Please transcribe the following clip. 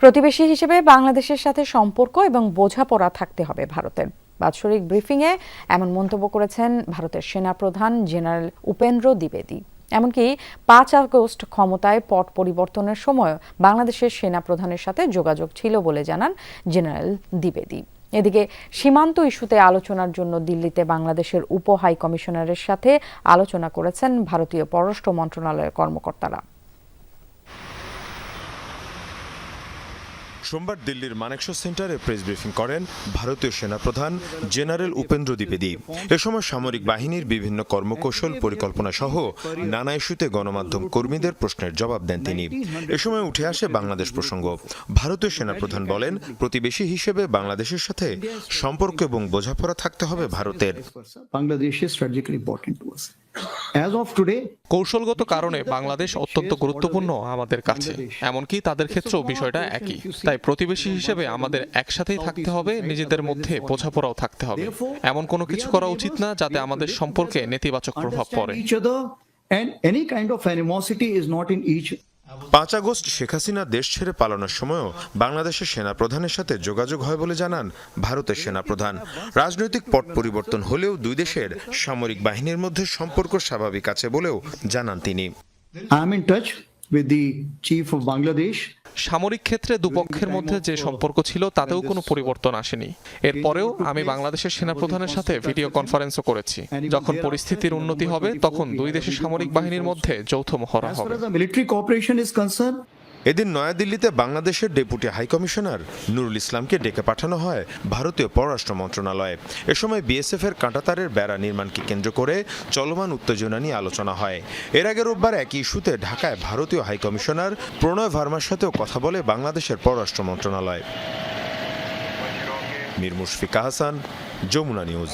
প্রতিবেশী হিসেবে বাংলাদেশের সাথে সম্পর্ক এবং বোঝাপড়া থাকতে হবে ভারতের। বাৎসরিক ব্রিফিংয়ে এমন মন্তব্য করেছেন ভারতের সেনাপ্রধান জেনারেল উপেন্দ্র দ্বিবেদী। এমনকি পাঁচ আগস্ট ক্ষমতায় পট পরিবর্তনের সময় বাংলাদেশের সেনাপ্রধানের সাথে যোগাযোগ ছিল বলে জানান জেনারেল দ্বিবেদী। এদিকে সীমান্ত ইস্যুতে আলোচনার জন্য দিল্লিতে বাংলাদেশের উপ হাই কমিশনারের সাথে আলোচনা করেছেন ভারতীয় পররাষ্ট্র মন্ত্রণালয়ের কর্মকর্তারা। সোমবার দিল্লির মানেকশো সেন্টারে প্রেস ব্রিফিং করেন ভারতীয় সেনাপ্রধান জেনারেল উপেন্দ্র দ্বিবেদী। এ সময় সামরিক বাহিনীর বিভিন্ন কর্মকৌশল পরিকল্পনা সহ নানা ইস্যুতে গণমাধ্যম কর্মীদের প্রশ্নের জবাব দেন তিনি। এ সময় উঠে আসে বাংলাদেশ প্রসঙ্গ। ভারতীয় সেনাপ্রধান বলেন, প্রতিবেশী হিসেবে বাংলাদেশের সাথে সম্পর্ক এবং বোঝাপড়া থাকতে হবে ভারতের। us. কৌশলগত কারণে বাংলাদেশ অত্যন্ত গুরুত্বপূর্ণ আমাদের কাছে। এমনকি তাদের ক্ষেত্রেও বিষয়টা একই। তাই প্রতিবেশী হিসেবে আমাদের একসাথেই থাকতে হবে নিজেদের মধ্যে বোঝাপড়াও থাকতে হবে। এমন কোনো কিছু করা উচিত না যাতে আমাদের সম্পর্কে নেতিবাচক প্রভাব পড়ে। And any kind of animosity is not in each পাঁচ আগস্ট শেখ হাসিনা দেশ ছেড়ে পালানোর সময়ও বাংলাদেশের সেনাপ্রধানের সাথে যোগাযোগ হয় বলে জানান ভারতের সেনাপ্রধান। রাজনৈতিক পট পরিবর্তন হলেও দুই দেশের সামরিক বাহিনীর মধ্যে সম্পর্ক স্বাভাবিক আছে বলেও জানান তিনি। I am in touch with the chief of Bangladesh সামরিক ক্ষেত্রে দুপক্ষের মধ্যে যে সম্পর্ক ছিল তাতেও কোনো পরিবর্তন আসেনি। এরপরেও আমি বাংলাদেশের সেনাপ্রধানের সাথে ভিডিও কনফারেন্সও করেছি। যখন পরিস্থিতির উন্নতি হবে তখন দুই দেশের সামরিক বাহিনীর মধ্যে যৌথ মহড়া হবে। এদিন নয়াদিল্লিতে বাংলাদেশের ডেপুটি হাইকমিশনার নুরুল ইসলামকে ডেকে পাঠানো হয় ভারতীয় পররাষ্ট্র মন্ত্রণালয়ে। এ সময় বিএসএফ এর কাঁটাতারের বেড়া নির্মাণকে কেন্দ্র করে চলমান উত্তেজনা নিয়ে আলোচনা হয়। এর আগে রোববার একই ইস্যুতে ঢাকায় ভারতীয় হাইকমিশনার প্রণয় ভার্মার সাথেও কথা বলে বাংলাদেশের পররাষ্ট্র মন্ত্রণালয়। মীর মুশফিকা হাসান যমুনা নিউজ।